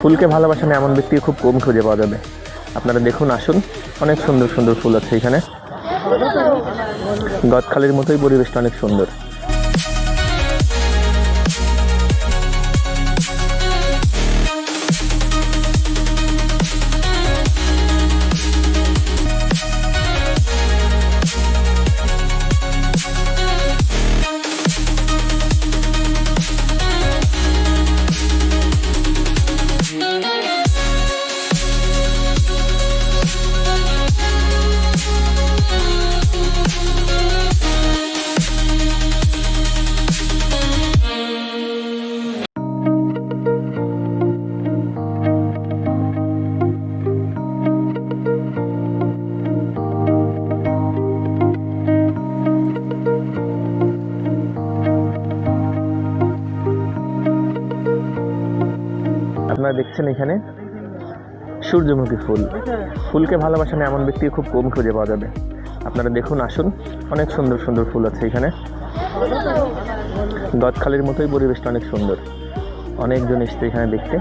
ফুলকে ভালোবাসেন এমন ব্যক্তি খুব কম খুঁজে পাওয়া যাবে। আপনারা দেখুন, আসুন। অনেক সুন্দর সুন্দর ফুল আছে এখানে। গদখালির মতোই পরিবেশটা অনেক সুন্দর। আপনারা দেখছেন এখানে সূর্যমুখী ফুল। ফুলকে ভালোবাসেন এমন ব্যক্তি খুব কম খুঁজে পাওয়া যাবে। আপনারা দেখুন, আসুন। অনেক সুন্দর সুন্দর ফুল আছে এখানে। গদখালির মতোই পরিবেশটা অনেক সুন্দর। অনেকজন এসছে এখানে দেখতে।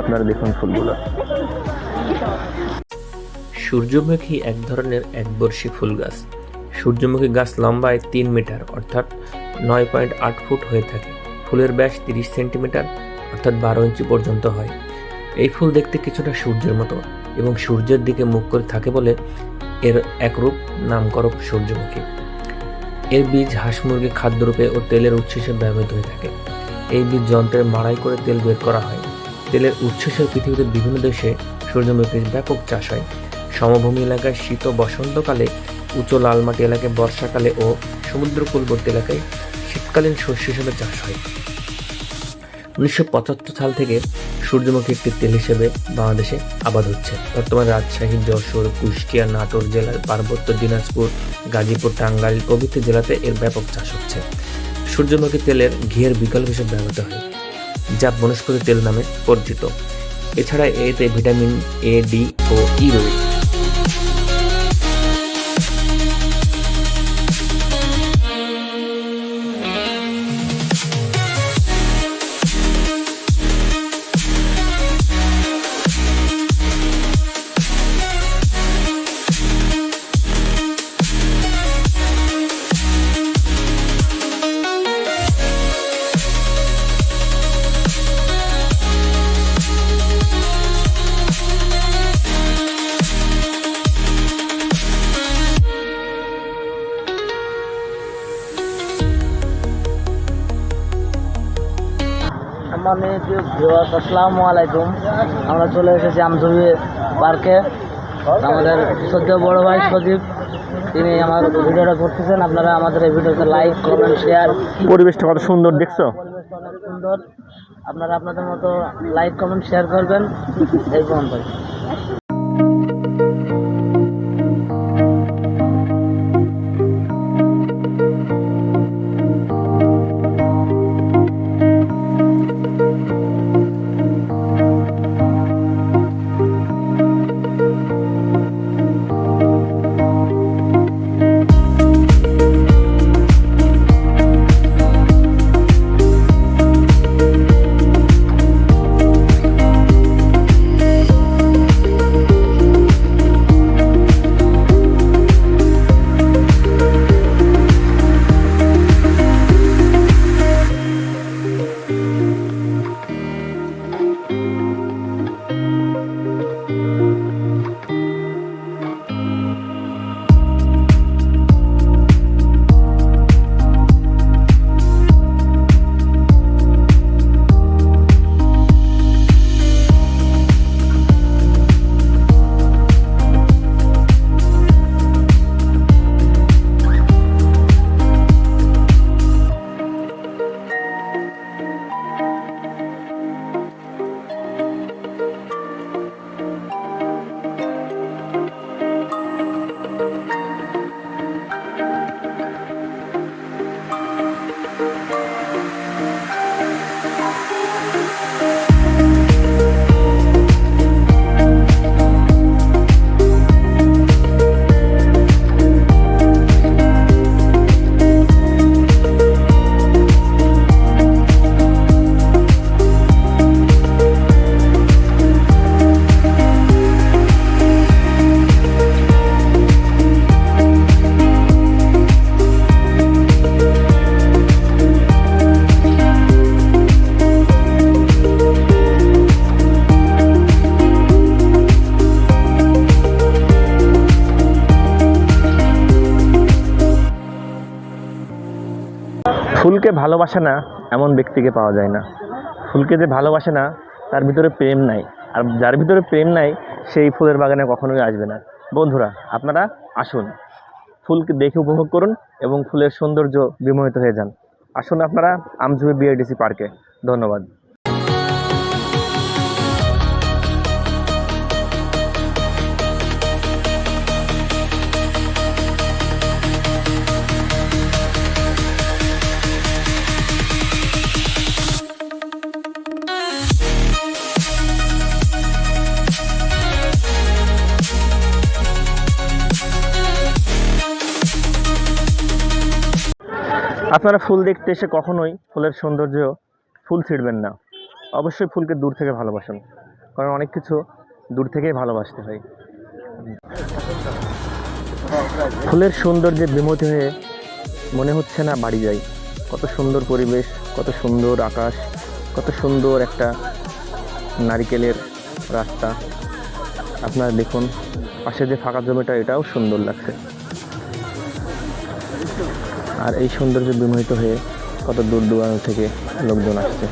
আপনারা দেখুন ফুলগুলো। সূর্যমুখী এক ধরনের একবর্ষী ফুল গাছ। সূর্যমুখী গাছ লম্বায় তিন মিটার, অর্থাৎ নয় পয়েন্ট আট ফুট হয়ে থাকে। ফুলের ব্যাস তিরিশ সেন্টিমিটার। অর্থাৎ বারো ইঞ্চি পর্যন্ত হয়। এই ফুল দেখতে কিছুটা সূর্যের মতো এবং সূর্যের দিকে মুখ করে থাকে বলে এর একরূপ নামকরণ সূর্যমুখী। এর বীজ হাঁস মুরগি খাদ্যরূপে ও তেলের উৎস হিসেবে ব্যবহৃত হয়ে থাকে। এই বীজ যন্ত্রের মাড়াই করে তেল বের করা হয়। তেলের হিসেবে পৃথিবীতে বিভিন্ন দেশে সূর্যমুখীর ব্যাপক চাষ হয়। সমভূমি এলাকায় শীত ও বসন্তকালে উঁচু লালমাটি এলাকায় বর্ষাকালে ও সমুদ্র কূলবর্তী এলাকায় শীতকালীন শস্য হিসেবে চাষ হয়। উনিশশো পঁচাত্তর সাল থেকে সূর্যমুখী একটি তেল হিসেবে বাংলাদেশে আবাদ হচ্ছে। বর্তমানে রাজশাহী, যশোর, কুষ্টিয়া, নাটোর জেলার পার্বত্য দিনাজপুর, গাজীপুর, টাঙ্গাইল প্রভৃতি জেলাতে এর ব্যাপক চাষ হচ্ছে। সূর্যমুখী তেলের ঘিয়ের বিকল্প হিসেবে ব্যবহৃত হয়, যা বনস্পতি তেল নামে পরিচিত। এছাড়া এতে ভিটামিন এ ডি ও ই রয়েছে। মানে ভিউয়ার্স আসসালামু আলাইকুম। আমরা চলে এসেছি আমজুবি পার্কে। আমাদের সদ্য বড় ভাই সজীব তিনি আমার ভিডিওটা করতেছেন। আপনারা আমাদের এই ভিডিওতে লাইক কমেন্ট শেয়ার পরিবেশটা কত সুন্দর দেখছ? পরিবেশটা অনেক সুন্দর। আপনারা আপনাদের মতো লাইক কমেন্ট শেয়ার করবেন। এই পর্যন্ত ফুলকে ভালোবাসে না, এমন ব্যক্তিকে পাওয়া যায় না। ফুলকে যে ভালোবাসে না, তার ভিতরে প্রেম নাই। আর যার ভিতরে প্রেম নাই, সেই ফুলের বাগানে কখনোই আসবে না। বন্ধুরা, আপনারা আসুন। ফুলকে দেখে উপভোগ করুন এবং ফুলের সৌন্দর্য বিমোহিত হয়ে যান। আসুন আপনারা আমজুবি বিআইডিসি পার্কে ধন্যবাদ। আপনারা ফুল দেখতে এসে কখনোই ফুলের সৌন্দর্য ফুল ছিঁড়বেন না। অবশ্যই ফুলকে দূর থেকে ভালোবাসুন। কারণ অনেক কিছু দূর থেকেই ভালোবাসতে হয়। ফুলের সৌন্দর্যে বিমতি হয়ে মনে হচ্ছে না বাড়ি যাই। কত সুন্দর পরিবেশ, কত সুন্দর আকাশ, কত সুন্দর একটা নারিকেলের রাস্তা। আপনারা দেখুন, পাশে যে ফাঁকা জমিটা, এটাও সুন্দর লাগছে। আর এই সৌন্দর্য বিমোহিত হয়ে কত দূর দূরান্ত থেকে লোকজন আসছে।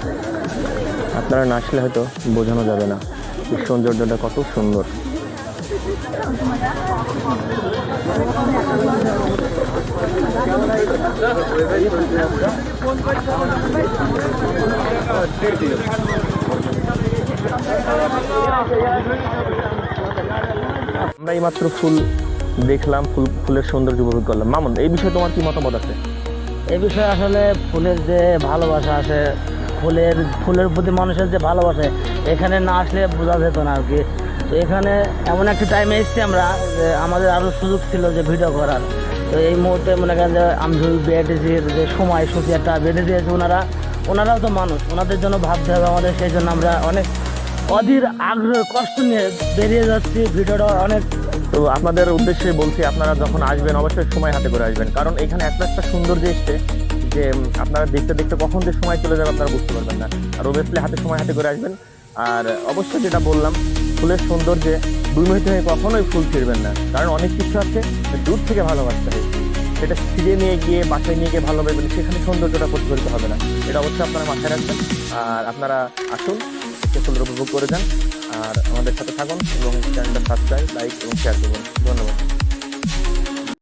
আপনারা না আসলে হয়তো বোঝানো যাবে না এই সৌন্দর্যটা কত সুন্দর। আমরা এইমাত্র ফুল দেখলাম ফুল, ফুলের সৌন্দর্য উপভোগ করলাম। মামুন, এই বিষয়ে তোমার কি মতামত আছে? এই বিষয়ে আসলে ফুলের যে ভালোবাসা আছে, ফুলের ফুলের প্রতি মানুষের যে ভালোবাসা, এখানে না আসলে বোঝা যেত না আর কি। তো এখানে এমন একটা টাইমে এসেছি আমরা, যে আমাদের আরও সুযোগ ছিল যে ভিডিও করার। তো এই মুহূর্তে মনে করেন যে আমঝুল বিএডিসির যে সময় সুফিয়াটা বেঁধে দিয়েছে ওনারা, ওনারাও তো মানুষ। ওনাদের জন্য ভাবতে হবে আমাদের, সেই জন্য আমরা অনেক অধীর আগ্রহ কষ্ট নিয়ে বেরিয়ে যাচ্ছি। ভিডিওটা অনেক তো আপনাদের উদ্দেশ্যে বলছি, আপনারা যখন আসবেন, অবশ্যই সময় হাতে করে আসবেন। কারণ এখানে এত একটা সৌন্দর্য এসছে, যে আপনারা দেখতে দেখতে কখন যে সময় চলে যাবে আপনারা বুঝতে পারবেন না। আর অবভিয়াসলি হাতে সময় হাতে করে আসবেন। আর অবশ্যই যেটা বললাম, ফুলের সৌন্দর্যে দুর্মিত হয়ে কখনোই ফুল ছিঁড়বেন না। কারণ অনেক কিছু আছে দূর থেকে ভালোবাসতে হয়। সেটা ছিঁড়ে নিয়ে গিয়ে, বাসায় নিয়ে গিয়ে ভালোবাসবেন সেখানে সৌন্দর্যটা প্রতিফলিত হবে না। এটা অবশ্যই আপনারা মাথায় রাখবেন। আর আপনারা আসুন সে সুন্দর উপভোগ করে যান। আর আমাদের সাথে থাকুন এবং চ্যানেলটা সাবস্ক্রাইব লাইক এবং শেয়ার করুন। ধন্যবাদ।